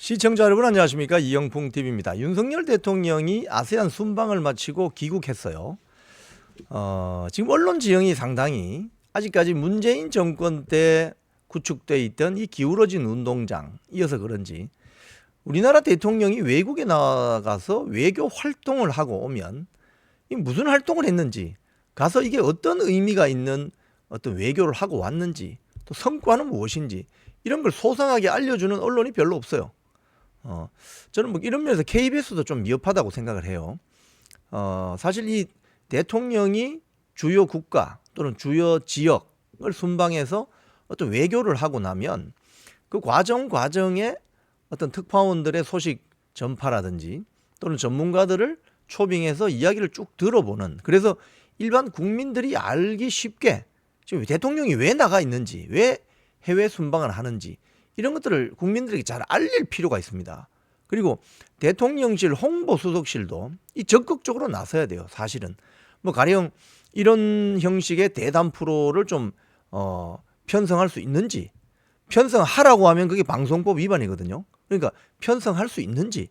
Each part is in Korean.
시청자 여러분 안녕하십니까 이영풍 TV입니다. 윤석열 대통령이 아세안 순방을 마치고 귀국했어요. 어, 지금 언론 지형이 상당히 아직까지 문재인 정권 때 구축돼 있던 이 기울어진 운동장 이어서 그런지 우리나라 대통령이 외국에 나가서 외교 활동을 하고 오면 이 무슨 활동을 했는지 가서 이게 어떤 의미가 있는 어떤 외교를 하고 왔는지 또 성과는 무엇인지 이런 걸 소상하게 알려주는 언론이 별로 없어요. 어, 저는 뭐 이런 면에서 KBS도 좀 미흡하다고 생각을 해요. 어, 사실 이 대통령이 주요 국가 또는 주요 지역을 순방해서 어떤 외교를 하고 나면 그 과정 과정에 어떤 특파원들의 소식 전파라든지 또는 전문가들을 초빙해서 이야기를 쭉 들어보는 그래서 일반 국민들이 알기 쉽게 지금 대통령이 왜 나가 있는지 왜 해외 순방을 하는지 이런 것들을 국민들에게 잘 알릴 필요가 있습니다. 그리고 대통령실 홍보 수석실도 이 적극적으로 나서야 돼요. 사실은 뭐 가령 이런 형식의 대담 프로를 좀 어, 편성할 수 있는지 편성하라고 하면 그게 방송법 위반이거든요. 그러니까 편성할 수 있는지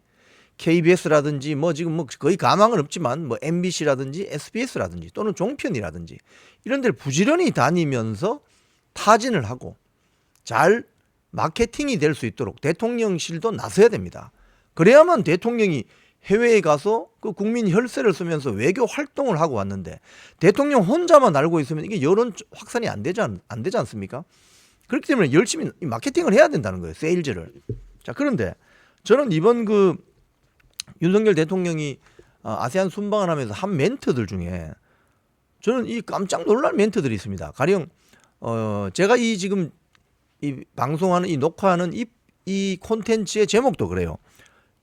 KBS라든지 뭐 지금 뭐 거의 가망은 없지만 뭐 MBC라든지 SBS라든지 또는 종편이라든지 이런 데를 부지런히 다니면서 타진을 하고 잘 마케팅이 될 수 있도록 대통령실도 나서야 됩니다. 그래야만 대통령이 해외에 가서 그 국민 혈세를 쓰면서 외교 활동을 하고 왔는데 대통령 혼자만 알고 있으면 이게 여론 확산이 안 되지, 않, 안 되지 않습니까? 그렇기 때문에 열심히 이 마케팅을 해야 된다는 거예요. 세일즈를. 자, 그런데 저는 이번 그 윤석열 대통령이 어, 아세안 순방을 하면서 한 멘트들 중에 저는 이 깜짝 놀랄 멘트들이 있습니다. 가령 어 제가 이 지금 이 방송하는 이 녹화하는 이, 이 콘텐츠의 제목도 그래요.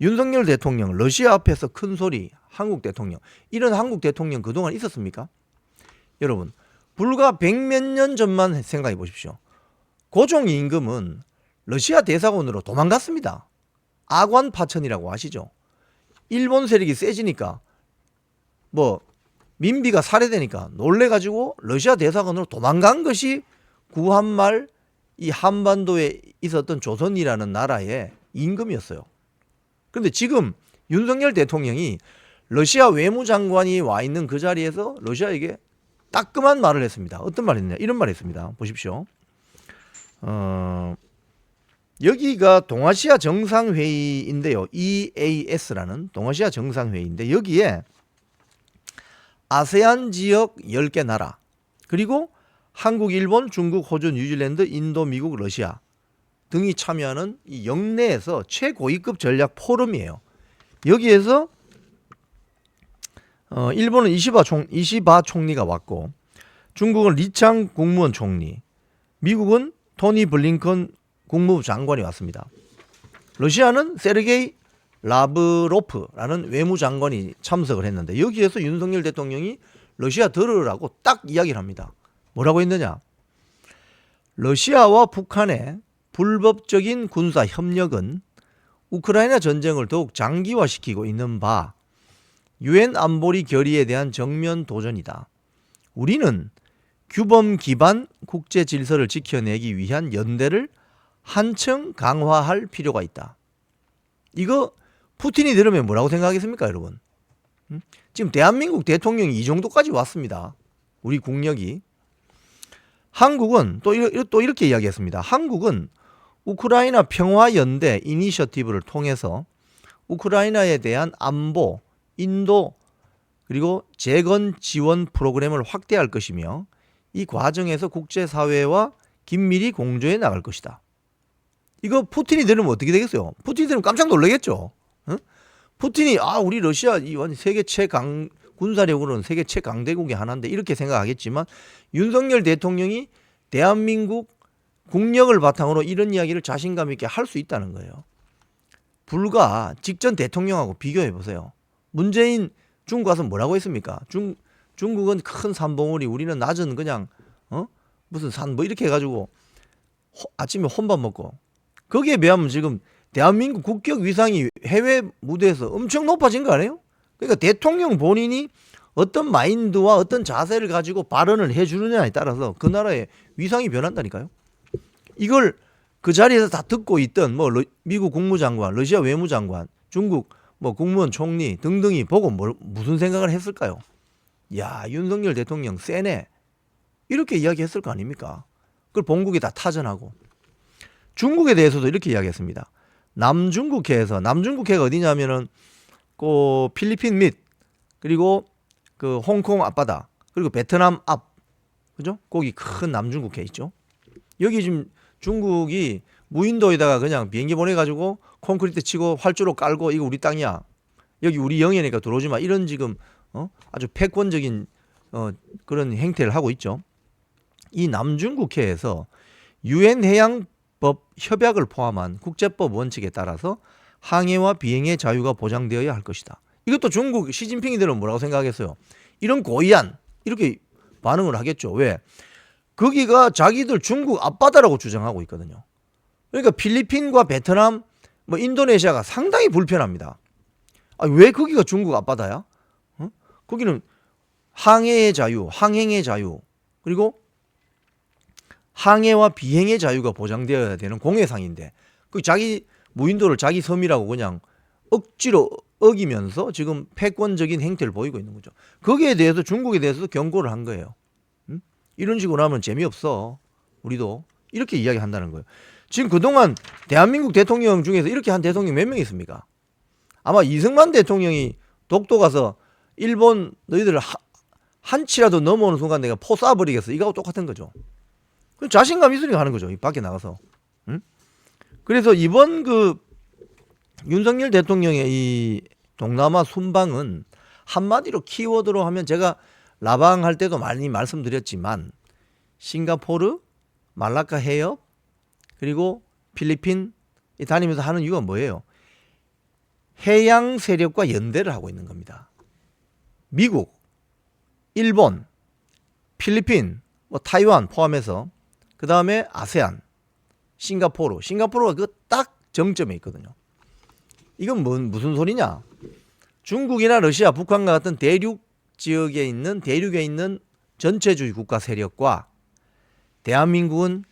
윤석열 대통령 러시아 앞에서 큰 소리 한국 대통령 이런 한국 대통령 그동안 있었습니까? 여러분 불과 백몇 년 전만 생각해 보십시오. 고종 임금은 러시아 대사관으로 도망갔습니다. 아관 파천이라고 아시죠? 일본 세력이 세지니까 뭐 민비가 살해되니까 놀래가지고 러시아 대사관으로 도망간 것이 구한말 이 한반도에 있었던 조선이라는 나라의 임금이었어요. 그런데 지금 윤석열 대통령이 러시아 외무장관이 와 있는 그 자리에서 러시아에게 따끔한 말을 했습니다. 어떤 말이냐? 이런 말을 했습니다. 보십시오. 어, 여기가 동아시아 정상회의인데요. EAS라는 동아시아 정상회의인데 여기에 아세안 지역 10개 나라 그리고 한국, 일본, 중국, 호주, 뉴질랜드, 인도, 미국, 러시아 등이 참여하는 이 영내에서 최고위급 전략 포럼이에요. 여기에서 어, 일본은 이시바 총 이시바 총리가 왔고 중국은 리창 국무원 총리, 미국은 토니 블링컨 국무부 장관이 왔습니다. 러시아는 세르게이 라브로프라는 외무장관이 참석을 했는데 여기에서 윤석열 대통령이 러시아 들으라고 딱 이야기를 합니다. 뭐라고 했느냐? 러시아와 북한의 불법적인 군사 협력은 우크라이나 전쟁을 더욱 장기화시키고 있는 바 유엔 안보리 결의에 대한 정면 도전이다. 우리는 규범 기반 국제 질서를 지켜내기 위한 연대를 한층 강화할 필요가 있다. 이거 푸틴이 들으면 뭐라고 생각하겠습니까, 여러분? 음? 지금 대한민국 대통령이 이 정도까지 왔습니다. 우리 국력이. 한국은 또, 또 이렇게 이야기했습니다. 한국은 우크라이나 평화연대 이니셔티브를 통해서 우크라이나에 대한 안보, 인도, 그리고 재건 지원 프로그램을 확대할 것이며 이 과정에서 국제사회와 긴밀히 공조해 나갈 것이다. 이거 푸틴이 들으면 어떻게 되겠어요? 푸틴이 들으면 깜짝 놀라겠죠. 응? 푸틴이 아 우리 러시아 이 세계 최강 군사력으로는 세계 최강대국의 하나인데 이렇게 생각하겠지만 윤석열 대통령이 대한민국 국력을 바탕으로 이런 이야기를 자신감 있게 할 수 있다는 거예요. 불과 직전 대통령하고 비교해 보세요. 문재인 중국 가서 뭐라고 했습니까? 중 중국은 큰 산봉우리, 우리는 낮은 그냥 어 무슨 산 뭐 이렇게 해가지고 호, 아침에 혼밥 먹고 거기에 비하면 지금 대한민국 국격 위상이 해외 무대에서 엄청 높아진 거 아니에요? 그러니까 대통령 본인이 어떤 마인드와 어떤 자세를 가지고 발언을 해주느냐에 따라서 그 나라의 위상이 변한다니까요. 이걸 그 자리에서 다 듣고 있던 뭐 러- 미국 국무장관, 러시아 외무장관, 중국 뭐 국무원 총리 등등이 보고 뭘, 무슨 생각을 했을까요? 야 윤석열 대통령 세네 이렇게 이야기했을 거 아닙니까? 그걸 본국이 다 타전하고 중국에 대해서도 이렇게 이야기했습니다. 남중국해에서 남중국해가 어디냐면은 그 필리핀 밑 그리고 그 홍콩 앞바다 그리고 베트남 앞 그죠? 거기 큰 남중국해 있죠. 여기 지금 중국이 무인도에다가 그냥 비행기 보내가지고 콘크리트 치고 활주로 깔고 이거 우리 땅이야. 여기 우리 영해니까 들어오지 마. 이런 지금 어? 아주 패권적인 어, 그런 행태를 하고 있죠. 이 남중국해에서 유엔 해양법 협약을 포함한 국제법 원칙에 따라서 항해와 비행의 자유가 보장되어야 할 것이다. 이것도 중국 시진핑이들은 뭐라고 생각하겠어요? 이런 고의안 이렇게 반응을 하겠죠. 왜? 거기가 자기들 중국 앞바다라고 주장하고 있거든요. 그러니까 필리핀과 베트남, 뭐 인도네시아가 상당히 불편합니다. 아, 왜 거기가 중국 앞바다야? 어? 거기는 항해의 자유, 항행의 자유, 그리고 항해와 비행의 자유가 보장되어야 되는 공해상인데 그 자기 무인도를 자기 섬이라고 그냥 억지로 어기면서 지금 패권적인 행태를 보이고 있는 거죠. 거기에 대해서 중국에 대해서 경고를 한 거예요. 음? 이런 식으로 하면 재미없어. 우리도 이렇게 이야기한다는 거예요. 지금 그동안 대한민국 대통령 중에서 이렇게 한 대통령 몇 명 있습니까? 아마 이승만 대통령이 독도 가서 일본 너희들 하- 한치라도 넘어오는 순간 내가 포 쏴버리겠어. 이거하고 똑같은 거죠. 그 자신감 있으니까 하는 거죠. 이 밖에 나가서. 응? 그래서 이번 그 윤석열 대통령의 이 동남아 순방은 한마디로 키워드로 하면 제가 라방 할 때도 많이 말씀드렸지만 싱가포르, 말라카 해협 그리고 필리핀 이 다니면서 하는 이유가 뭐예요? 해양 세력과 연대를 하고 있는 겁니다. 미국, 일본, 필리핀, 뭐 타이완 포함해서 그 다음에 아세안, 싱가포르, 싱가포르가 그 딱 정점에 있거든요. 이건 뭔 무슨 소리냐? 중국이나 러시아, 북한과 같은 대륙 지역에 있는 대륙에 있는 전체주의 국가 세력과 대한민국은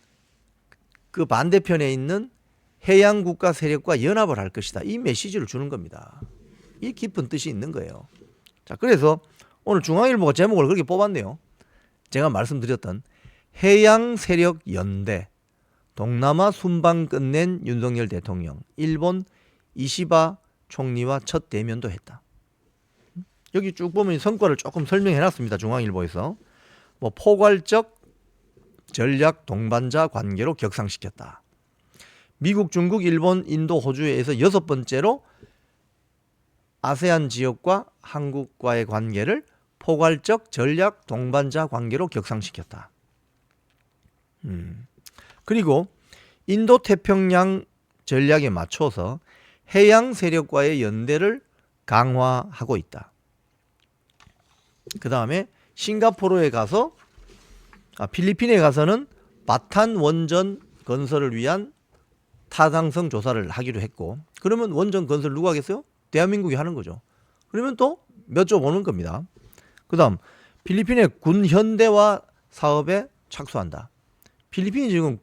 그 반대편에 있는 해양 국가 세력과 연합을 할 것이다. 이 메시지를 주는 겁니다. 이 깊은 뜻이 있는 거예요. 자, 그래서 오늘 중앙일보가 제목을 그렇게 뽑았네요. 제가 말씀드렸던 해양 세력 연대 동남아 순방 끝낸 윤석열 대통령 일본 이시바 총리와 첫 대면도 했다. 여기 쭉 보면 성과를 조금 설명해 놨습니다. 중앙일보에서 뭐 포괄적 전략 동반자 관계로 격상시켰다. 미국, 중국, 일본, 인도, 호주에서 여섯 번째로 아세안 지역과 한국과의 관계를 포괄적 전략 동반자 관계로 격상시켰다. 음. 그리고 인도 태평양 전략에 맞춰서 해양 세력과의 연대를 강화하고 있다. 그 다음에 싱가포르에 가서 아, 필리핀에 가서는 바탄 원전 건설을 위한 타당성 조사를 하기로 했고 그러면 원전 건설 누가 하겠어요? 대한민국이 하는 거죠. 그러면 또 몇조 오는 겁니다. 그 다음 필리핀의 군 현대화 사업에 착수한다. 필리핀이 지금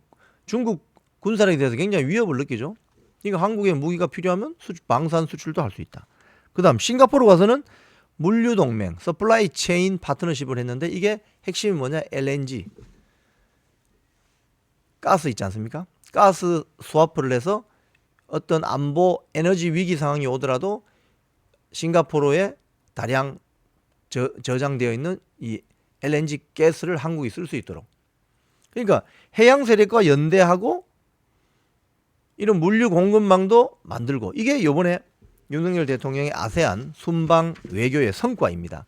중국 군사력에 대해서 굉장히 위협을 느끼죠. 그러니까 한국에 무기가 필요하면 수출, 방산 수출도 할 수 있다. 그 다음 싱가포르 가서는 물류 동맹, 서플라이 체인 파트너십을 했는데 이게 핵심이 뭐냐? LNG. 가스 있지 않습니까? 가스 스와프를 해서 어떤 안보 에너지 위기 상황이 오더라도 싱가포르에 다량 저, 저장되어 있는 이 LNG 가스를 한국이 쓸 수 있도록. 그러니까 해양 세력과 연대하고 이런 물류 공급망도 만들고 이게 이번에 윤석열 대통령의 아세안 순방 외교의 성과입니다.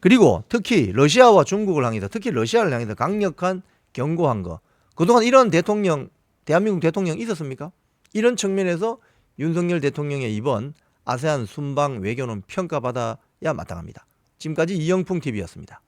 그리고 특히 러시아와 중국을 향해서 특히 러시아를 향해서 강력한 경고한 거. 그동안 이런 대통령 대한민국 대통령 있었습니까? 이런 측면에서 윤석열 대통령의 이번 아세안 순방 외교는 평가받아야 마땅합니다. 지금까지 이영풍 TV였습니다.